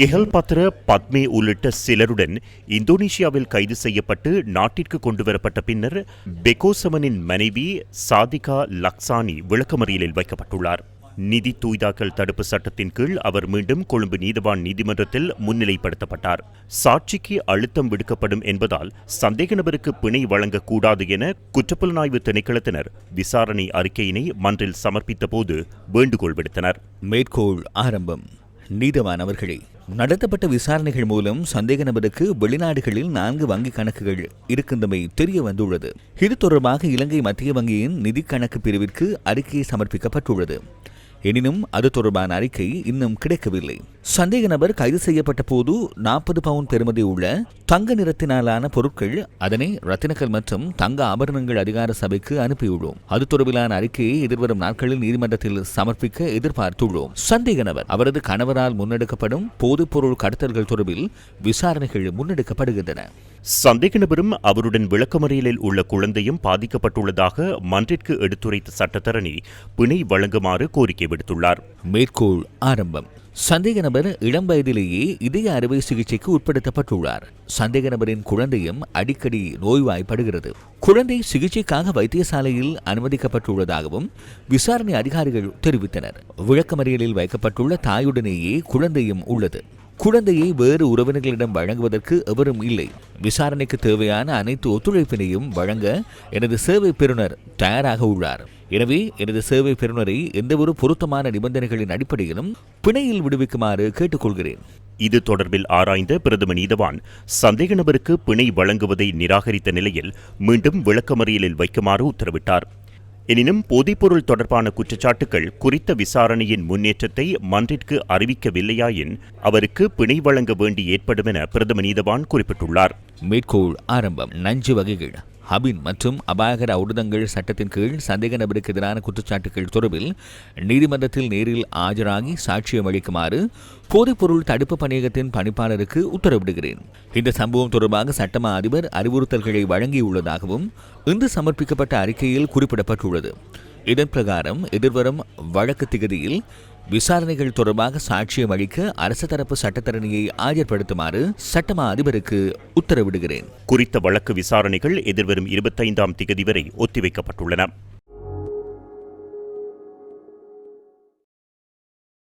Kegel பத்ர பத்மே உள்ளிட்ட சிலருடன் இந்தோனேஷியாவில் கைது செய்யப்பட்டு நாட்டிற்கு கொண்டுவரப்பட்ட பின்னர் பெகோசமனின் மனைவி சாதிகா லக்சானி விளக்கமறியலில் வைக்கப்பட்டுள்ளார். நிதி தூய்தாக்கல் தடுப்பு சட்டத்தின் கீழ் அவர் மீண்டும் கொழும்பு நீதவான் நீதிமன்றத்தில் முன்னிலைப்படுத்தப்பட்டார். சாட்சிக்கு அழுத்தம் விடுக்கப்படும் என்பதால் சந்தேக நபருக்கு பிணை வழங்கக்கூடாது என குற்றப்புலனாய்வு திணைக்களத்தினர் விசாரணை அறிக்கையினை மன்றில் சமர்ப்பித்த போது வேண்டுகோள் விடுத்தனர். மேற்கோள் ஆரம்பம். நீதவானவர்களே நடத்தப்பட்ட விசாரணைகள் மூலம் சந்தேக நபருக்கு வெளிநாடுகளில் நான்கு வங்கிக் கணக்குகள் இருக்கின்றமை தெரிய வந்துள்ளது. இது தொடர்பாக இலங்கை மத்திய வங்கியின் நிதி கணக்கு பிரிவிற்கு அறிக்கை சமர்ப்பிக்கப்பட்டுள்ளது. எனினும் அது தொடர்பான அறிக்கை இன்னும் கிடைக்கவில்லை. சந்தேக நபர் கைது செய்யப்பட்ட போது நாற்பது பவுண்ட் பெறுமதி உள்ள தங்க நிறத்தினாலான பொருட்கள் அதனை ரத்தினக்கல் மற்றும் தங்க ஆபரணங்கள் அதிகார சபைக்கு அனுப்பியுள்ளோம். அது தொடர்பிலான அறிக்கையை எதிர்வரும் நாட்களில் நீதிமன்றத்தில் சமர்ப்பிக்க எதிர்பார்த்துள்ளோம். சந்தேக நபர் அவரது கணவரால் முன்னெடுக்கப்படும் போதைப்பொருள் கடத்தல்கள் தொடர்பில் விசாரணைகள் முன்னெடுக்கப்படுகின்றன. சந்தேக நபரும் அவருடன் விளக்கமறியலில் உள்ள குழந்தையும் பாதிக்கப்பட்டுள்ளதாக மன்றிற்கு எடுத்துரைத்த சட்டத்தரணி பிணை வழங்குமாறு கோரிக்கை விடுத்துள்ளார். மேற்கோள் ஆரம்பம். சந்தேக நபர் இளம் வயதிலேயே இதய அறுவை சிகிச்சைக்கு உட்படுத்தப்பட்டுள்ளார். சந்தேக நபரின் குழந்தையும் அடிக்கடி நோய்வாய்ப்படுகிறது. குழந்தை சிகிச்சைக்காக வைத்தியசாலையில் அனுமதிக்கப்பட்டுள்ளதாகவும் விசாரணை அதிகாரிகள் தெரிவித்தனர். விளக்கமறியலில் வைக்கப்பட்டுள்ள தாயுடனேயே குழந்தையும் உள்ளது. குழந்தையை வேறு உறவினர்களிடம் வழங்குவதற்கு எவரும் இல்லை. விசாரணைக்கு தேவையான அனைத்து ஒத்துழைப்பினையும் வழங்க எனது சேவை பெறுநர் தயாராக உள்ளார். எனவே எனது சேவை பெறுநரை எந்தவொரு பொருத்தமான நிபந்தனைகளின் அடிப்படையிலும் பிணையில் விடுவிக்குமாறு கேட்டுக்கொள்கிறேன். இது தொடர்பில் ஆராய்ந்த பிரதம நீதவான் சந்தேக நபருக்கு பிணை வழங்குவதை நிராகரித்த நிலையில் மீண்டும் விளக்கமறியலில் வைக்குமாறு உத்தரவிட்டார். எனினும் போதைப்பொருள் தொடர்பான குற்றச்சாட்டுகள் குறித்த விசாரணையின் முன்னேற்றத்தை மன்றிற்கு அறிவிக்கவில்லையாயின் அவருக்கு பிணை வழங்க வேண்டி ஏற்படும் என பிரதம நீதவான் குறிப்பிட்டுள்ளார். மேற்கோள் ஆரம்பம் நஞ்சு வகைகள். ஹபின் மற்றும் அபாயகர ஔடதங்கள் சட்டத்தின் கீழ் சந்தேக நபருக்கு எதிரான குற்றச்சாட்டுகள் தொடர்பில் நீதிமன்றத்தில் நேரில் ஆஜராகி சாட்சியம் அளிக்குமாறு போதைப்பொருள் தடுப்பு பணியகத்தின் பணிப்பாளருக்கு உத்தரவிடுகிறேன். இந்த சம்பவம் தொடர்பாக சட்டமா அதிபர் அறிவுறுத்தல்களை வழங்கியுள்ளதாகவும் இன்று சமர்ப்பிக்கப்பட்ட அறிக்கையில் குறிப்பிடப்பட்டுள்ளது. இதன் பிரகாரம் எதிர்வரும் வழக்கு திகதியில் விசாரணைகள் தொடர்பாக சாட்சியம் அளிக்க அரசு தரப்பு சட்டத்தரணியை ஆஜர்படுத்துமாறு சட்டமா அதிபருக்கு உத்தரவிடுகிறேன். குறித்த வழக்கு விசாரணைகள் எதிர்வரும் இருபத்தைந்தாம் திகதி வரை ஒத்திவைக்கப்பட்டுள்ளன.